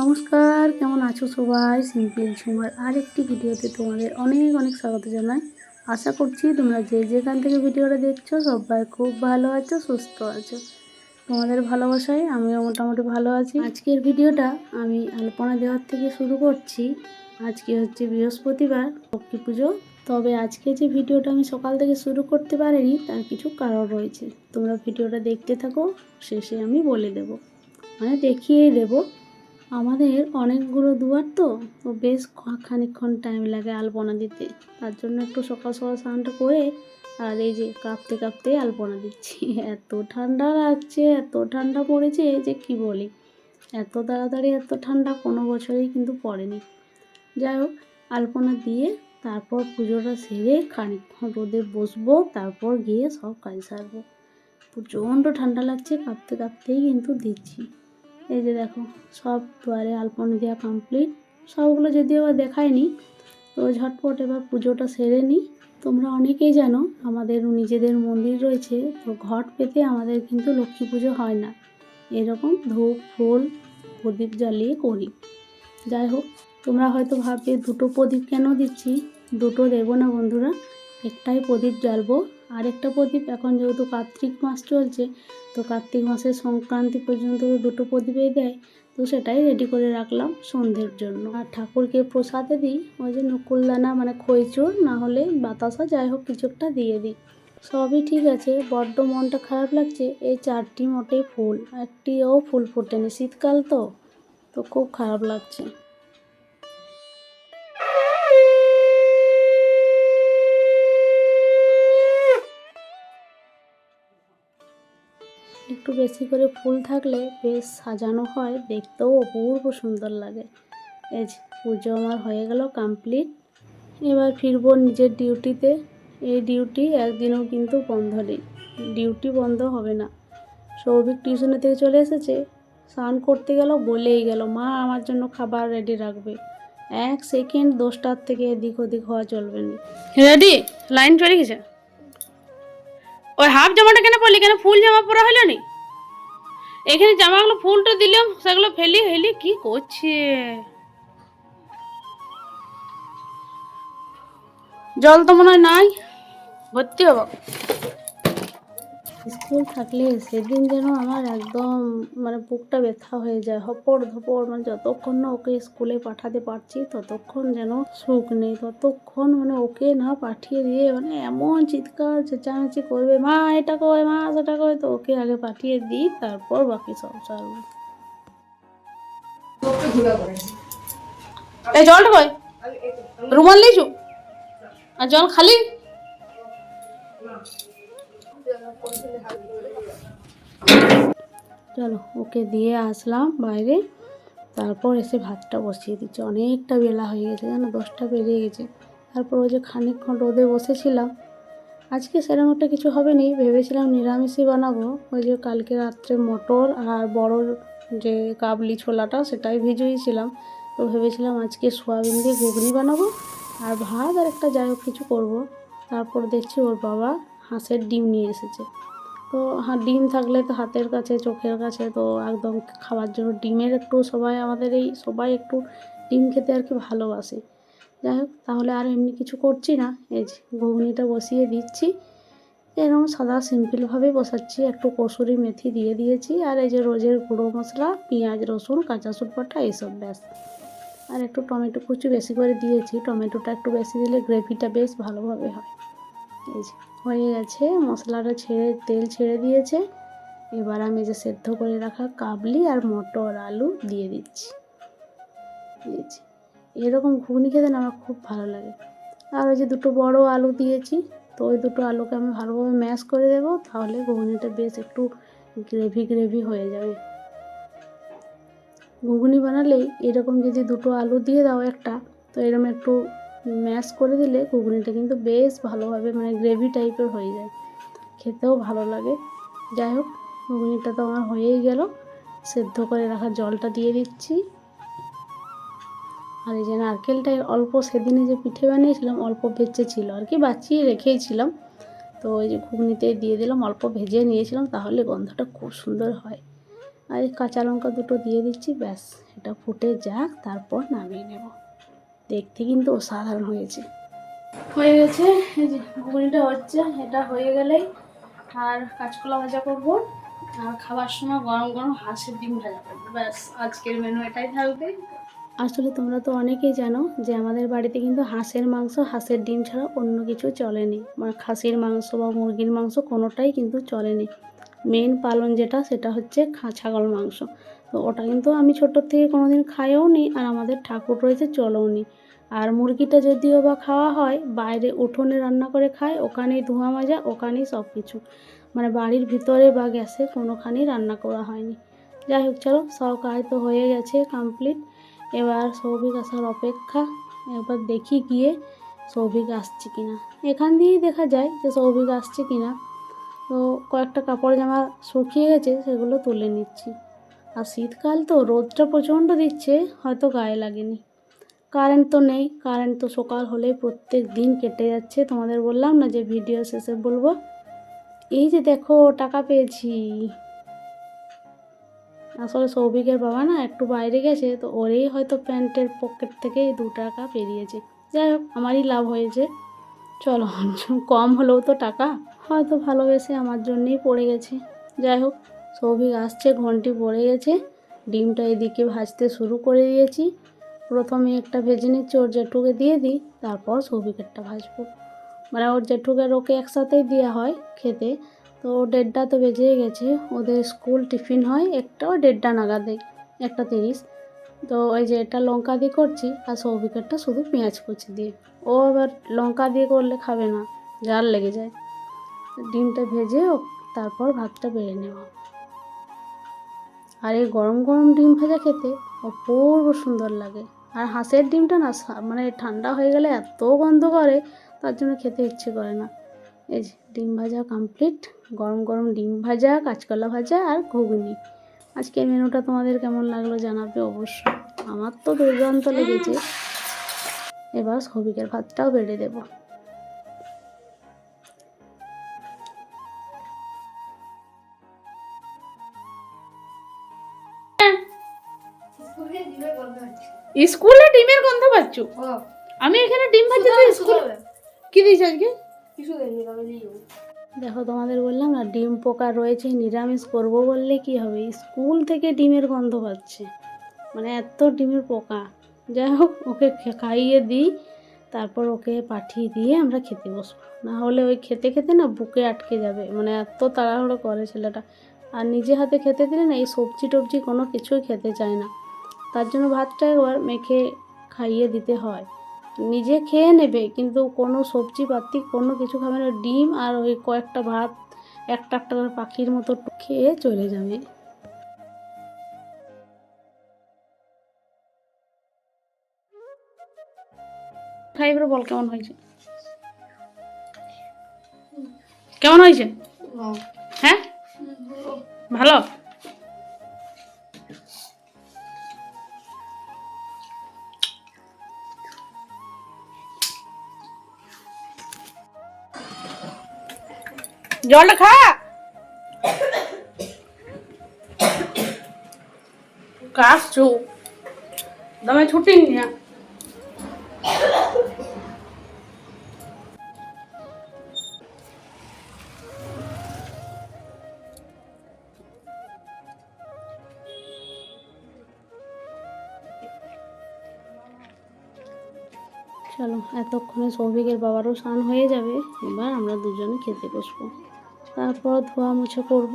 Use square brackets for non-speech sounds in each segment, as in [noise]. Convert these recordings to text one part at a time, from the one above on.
নমস্কার, কেমন আছো সবাই? সিম্পল ঝুমার আরেকটি ভিডিওতে তোমাদের অনেক অনেক স্বাগত জানাই। আশা করছি তোমরা যে যেখান থেকে ভিডিওটা দেখছ সবাই খুব ভালো আছো, সুস্থ আছো। তোমাদের ভালোবাসায় আমিও মোটামুটি ভালো আছি। আজকের ভিডিওটা আমি আলপনা দেওয়ার থেকে শুরু করছি। আজকে হচ্ছে বৃহস্পতিবার, লক্ষ্মী পুজো। তবে আজকে যে ভিডিওটা আমি সকাল থেকে শুরু করতে পারিনি, তার কিছু কারণ রয়েছে। তোমরা ভিডিওটা দেখতে থাকো, শেষে আমি বলে দেব। মানে দেখিয়েই দেবো। আমাদের অনেকগুলো দুয়ার তো তো বেশ খ- খানিকক্ষণ টাইম লাগে আলপনা দিতে। তার জন্য একটু সকাল সকাল স্নানটা করে আর এই যে কাঁপতে কাঁপতে আলপনা দিচ্ছি। [laughs] এত ঠান্ডা লাগছে, এত ঠান্ডা পড়েছে যে কি বলি? এত তাড়াতাড়ি এত ঠান্ডা কোনো বছরেই কিন্তু পড়েনি। যাই হোক, আলপনা দিয়ে তারপর পুজোটা সেরে খানিকক্ষণ রোদে বসবো, তারপর গিয়ে সব কাজ সারবো। প্রচণ্ড ঠান্ডা লাগছে, কাঁপতে কাঁপতেই কিন্তু দিচ্ছি। এই যে দেখো সব দুয়ারে আলপনা দেওয়া কমপ্লিট সবগুলো যদিও আবার দেখায়নি, তো ঝটপট এবার পুজোটা সেরে নিই তোমরা অনেকেই জানো, আমাদের নিজেদের মন্দির রয়েছে, তো ঘট পেতে আমাদের কিন্তু লক্ষ্মী পুজো হয় না। এরকম ধূপ, ফুল, প্রদীপ জ্বালিয়ে করি। যাই হোক, তোমরা হয়তো ভাববে, দুটো প্রদীপ কেন দিচ্ছি? দুটো দেবো না বন্ধুরা, একটাই প্রদীপ জ্বালবো। আরেকটা প্রদীপ। এখন যেহেতু কার্তিক মাস চলছে, তো কার্তিক মাসের সংক্রান্তি পর্যন্ত দুটো প্রদীপই দেয়, তো সেটাই রেডি করে রাখলাম সন্ধ্যের জন্য। আর ঠাকুরকে প্রসাদে দিই, ওই যে নকুলদানা মানে খইচুর, না হলে বাতাসা, যাই হোক কিছু একটা দিয়ে দিই। সবই ঠিক আছে, বড্ড মনটা খারাপ লাগছে, এই চারটি মোটেই ফুল, একটিও ফুল ফোটেনি। শীতকাল তো তো খুব খারাপ লাগছে। একটু বেশি করে ফুল থাকলে বেশ সাজানো হয়, দেখতেও অপূর্ব সুন্দর লাগে। এই পুজো আমার হয়ে গেল কমপ্লিট এবার ফিরবো নিজের ডিউটিতে। এই ডিউটি একদিনও কিন্তু বন্ধ নেই। ডিউটি বন্ধ হবে না। সৌভিক টিউশনে থেকে চলে এসেছে। স্নান করতে গেল, বলেই গেল, মা, আমার জন্য খাবার রেডি রাখবে। এক সেকেন্ড দশটার থেকে এদিক ওদিক হওয়া চলবে না। রেডি? লাইন চলে গেছে? ওই হাফ জামাটা কেন পরলি? কেন ফুল জামা পরা হলো নি? এখানে জামাগুলো, ফুলটা দিলাম, সেগুলো ফেলি হেলি কি করছে? জল তো মনে হয় নাই, ভর্তি হব। স্কুল থাকলে সেদিন যেন আমার একদম মানে বুকটা ব্যথা হয়ে যায়। হপড় ধপড় মানে যতক্ষণ না ওকে স্কুলে পাঠাতে পারছি, ততক্ষণ যেন সুখ নেই। ততক্ষণ মানে ওকে না পাঠিয়ে দিয়ে মানে এমন চিৎকার, চেঁচামেচি করবে, মা, এটা কয় মা, সেটা কয় তো ওকে আগে পাঠিয়ে দিই, তারপর বাকি সব সারবো এই জলটা কয় রুমাল লিচু আর জল খালি? চলো, ওকে দিয়ে আসলাম বাইরে। তারপর এসে ভাতটা বসিয়ে দিচ্ছে। অনেকটা বেলা হয়ে গেছে, জানো, দশটা বেরিয়ে গেছে। তারপর ওই যে খানিকক্ষণ রোদে বসেছিলাম। আজকে সেরকম একটা কিছু হবে নি ভেবেছিলাম নিরামিষই বানাবো। ওই যে কালকে রাত্রে মটর আর বড় যে কাবলি ছোলাটা, সেটাই ভিজিয়েছিলাম। তো ভেবেছিলাম আজকে সোয়াবিন দিয়ে ঘুগনি বানাবো। আর ভাত আর একটা যাই হোক কিছু করব। তারপর দেখছি ওর বাবা হাঁসের ডিম নিয়ে এসেছে। তো হ্যাঁ ডিম থাকলে তো হাতের কাছে, চোখের কাছে তো একদম খাওয়ার জন্য ডিমের একটু সবাই আমাদের এই, সবাই একটু ডিম খেতে আর কি ভালোবাসে। যাই হোক, তাহলে আর এমনি কিছু করছি না। এই যে ঘুগনিটা বসিয়ে দিচ্ছি। এরকম সাদা সিম্পলভাবে বসাচ্ছি। একটু কসুরি মেথি দিয়ে দিয়েছি। আর এই যে রোজের গুঁড়ো মশলা, পেঁয়াজ, রসুন, কাঁচা সুটপাটা এইসব ব্যাস। আর একটু টমেটো কুচি বেশি করে দিয়েছি। টমেটোটা একটু বেশি দিলে গ্রেভিটা বেশ ভালোভাবে হয়। এই যে হয়ে গেছে, মশলাটা ছেড়ে, তেল ছেড়ে দিয়েছে। এবার আমি যে সেদ্ধ করে রাখা কাবলি আর মটর আলু দিয়ে দিচ্ছি। দিয়েছি। এরকম ঘুগনি খেতে না আমার খুব ভালো লাগে। আর ওই যে দুটো বড় আলু দিয়েছি, তো ওই দুটো আলুকে আমি ভালোভাবে ম্যাশ করে দেবো, তাহলে ঘুগনিটা বেশ একটু গ্রেভি গ্রেভি হয়ে যাবে। ঘুগনি বানালেই এরকম যদি দুটো আলু দিয়ে দাও একটা, তো এরকম একটু ম্যাশ করে দিলে ঘুগনিটা কিন্তু বেশ ভালোভাবে মানে গ্রেভি টাইপের হয়ে যায়। খেতেও ভালো লাগে। যাই হোক, ঘুগনিটা তো আমার হয়েই গেল। সেদ্ধ করে রাখা জলটা দিয়ে দিচ্ছি। আর এই যে নারকেলটা অল্প সেদিনে যে পিঠে বানিয়েছিলাম, অল্প বেঁচে ছিল আর কি, বাঁচিয়ে রেখেইছিলাম তো ওই যে ঘুগনিতে দিয়ে দিলাম, অল্প ভেজে নিয়েছিলাম, তাহলে গন্ধটা খুব সুন্দর হয়। আর এই কাঁচা লঙ্কা দুটো দিয়ে দিচ্ছি, ব্যাস, এটা ফুটে যাক, তারপর নামিয়ে নেব। দেখতে কিন্তু অসাধারণ হয়েছে। হয়ে গেছে যে ঘুগনিটা হচ্ছে, এটা হয়ে গেলেই আর কাঁচকলা ভাজা করব। আর খাবার সময় গরম গরম হাঁসের ডিম ভাজা করব। ব্যাস, আজকের মেনু এটাই থাকবে। আসলে তোমরা তো অনেকেই জানো যে আমাদের বাড়িতে কিন্তু হাঁসের মাংস, হাঁসের ডিম ছাড়া অন্য কিছু চলেনি। মানে খাসির মাংস বা মুরগির মাংস কোনোটাই কিন্তু চলেনি। মেন পালন যেটা, সেটা হচ্ছে ছাগল মাংস। তো ওটা কিন্তু আমি ছোটোর থেকে কোনোদিন খাইও নি আর আমাদের ঠাকুর রয়েছে চলেও নি আর মুরগিটা যদিও বা খাওয়া হয়, বাইরে উঠোনে রান্না করে খায়, ওখানেই ধোঁয়া মাজা, ওখানেই সব কিছু। মানে বাড়ির ভিতরে বা গ্যাসে কোনোখানেই রান্না করা হয়নি। যাই হোক, চলো, সব কাজ তো হয়ে গেছে কমপ্লিট এবার সৌভিক আসার অপেক্ষা, এবার দেখি গিয়ে সৌভিক আসছে কিনা। এখান দিয়েই দেখা যায় যে সৌভিক আসছে কিনা। তো কয়েকটা কাপড় জামা শুকিয়ে গেছে, সেগুলো তুলে নিচ্ছি। আর শীতকাল তো, রোদটা প্রচণ্ড দিচ্ছে, হয়তো গায়ে লাগেনি। কারেন্ট তো নেই, কারেন্ট তো সকাল হলে প্রত্যেক দিন কেটে যাচ্ছে। তোমাদের বললাম না যে ভিডিও শেষে বলব। এই যে দেখো, টাকা পেয়েছি। আসলে সৌভিকের বাবা না একটু বাইরে গেছে, তো ওরেই হয়তো প্যান্টের পকেট থেকে দু টাকা পেরিয়েছে যাই হোক, আমারই লাভ হয়েছে। চলো, [laughs] কম হলেও তো টাকা। হয়তো ভালোবেসে আমার জন্যেই পড়ে গেছে। যাই হোক, সৌভিক আসছে, ঘন্টি পড়ে গেছে। ডিমটা এদিকে ভাজতে শুরু করে দিয়েছি। প্রথমে একটা ভেজে নিচ্ছি, ওর জেঠুকে দিয়ে দিই, তারপর সৌভিকেরটা ভাজবো। মানে ওর জেঠুকের ওকে একসাথেই দেওয়া হয় খেতে। তো ও দেড়টা তো বেজে গেছে, ওদের স্কুল টিফিন হয় একটাও দেড়টা নাগাদে, একটা তিরিশ। তো ওই যে এটা লঙ্কা দিয়ে করছি, আর সৌভিকেরটা শুধু পেঁয়াজ কুচি দিয়ে। ও আবার লঙ্কা দিয়ে করলে খাবে না, জাল লেগে যায়। ডিমটা ভেজে তারপর ভাতটা বেড়ে নেওয়া। আর এই গরম গরম ডিম ভাজা খেতে অপূর্ব সুন্দর লাগে। আর হাঁসের ডিমটা না মানে ঠান্ডা হয়ে গেলে এত গন্ধ করে, তার জন্য খেতে ইচ্ছে করে না। এই যে, ডিম ভাজা কমপ্লিট গরম গরম ডিম ভাজা, কাঁচকলা ভাজা আর ঘুগনি। আজকের মেনুটা তোমাদের কেমন লাগল জানাবে অবশ্যই। আমার তো দুর্দান্ত লেগেছে। এবার সবিকের ভাতটাও বেড়ে দেবো। স্কুলে ডিমের গন্ধ পাচ্ছ? আমি এখানে ডিম ভাজি স্কুল কি দিয়েছ আজকে? কিছু দেখো তোমাদের বললাম না ডিম পোকা রয়েছে নিরামিষ করব বললে কি হবে? স্কুল থেকে ডিমের গন্ধ পাচ্ছে। মানে এত ডিমের পোকা। যাই হোক ওকে খে- খাইয়ে দিই তারপর ওকে পাঠিয়ে দিয়ে আমরা খেতে বসবো। না হলে ওই খেতে খেতে না বুকে আটকে যাবে। মানে এত তাড়াহুড়ো করে ছেলেটা। আর নিজে হাতে খেতে দিলে না এই সবজি টবজি কোনো কিছুই খেতে চায় না। তার জন্য ভাতটা একবার মেখে খাইয়ে দিতে হয়। নিজে খেয়ে নেবে কিন্তু কোনো সবজি পাতি কোনো কিছু খাবে না। ডিম আর ওই কয়েকটা ভাত একটা একটা করে পাখির মতো খেয়ে চলে যাবে। খাই এবার বল কেমন হয়েছে? কেমন হয়েছে? হ্যাঁ? ভালো? জলটা খা। কাশছো। দমে ছুটি নিয়ে চলো, এতক্ষণে সৌভিকের বাবারও স্নান হয়ে যাবে। এবার আমরা দুজনে খেতে বসবো। তারপর ধোয়া মুছে করব।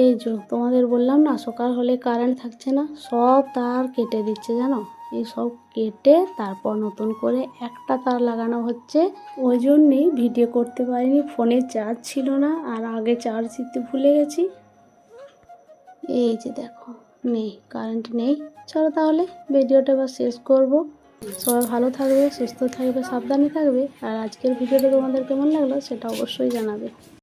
এই যে তোমাদের বললাম না, সকাল হলে কারেন্ট থাকছে না, সব তার কেটে দিচ্ছে, জানো? এই সব কেটে তারপর নতুন করে একটা তার লাগানো হচ্ছে। ওই জন্যেই ভিডিও করতে পারিনি, ফোনে চার্জ ছিল না আর আগে চার্জ দিতে ভুলে গেছি। এই যে দেখো, নেই কারেন্ট নেই। চলো তাহলে ভিডিওটা এবার শেষ করব। সবাই ভালো থাকবে, সুস্থ থাকবে, সাবধানে থাকবে। আর আজকের ভিডিওটা তোমাদের কেমন লাগল সেটা অবশ্যই জানাবে।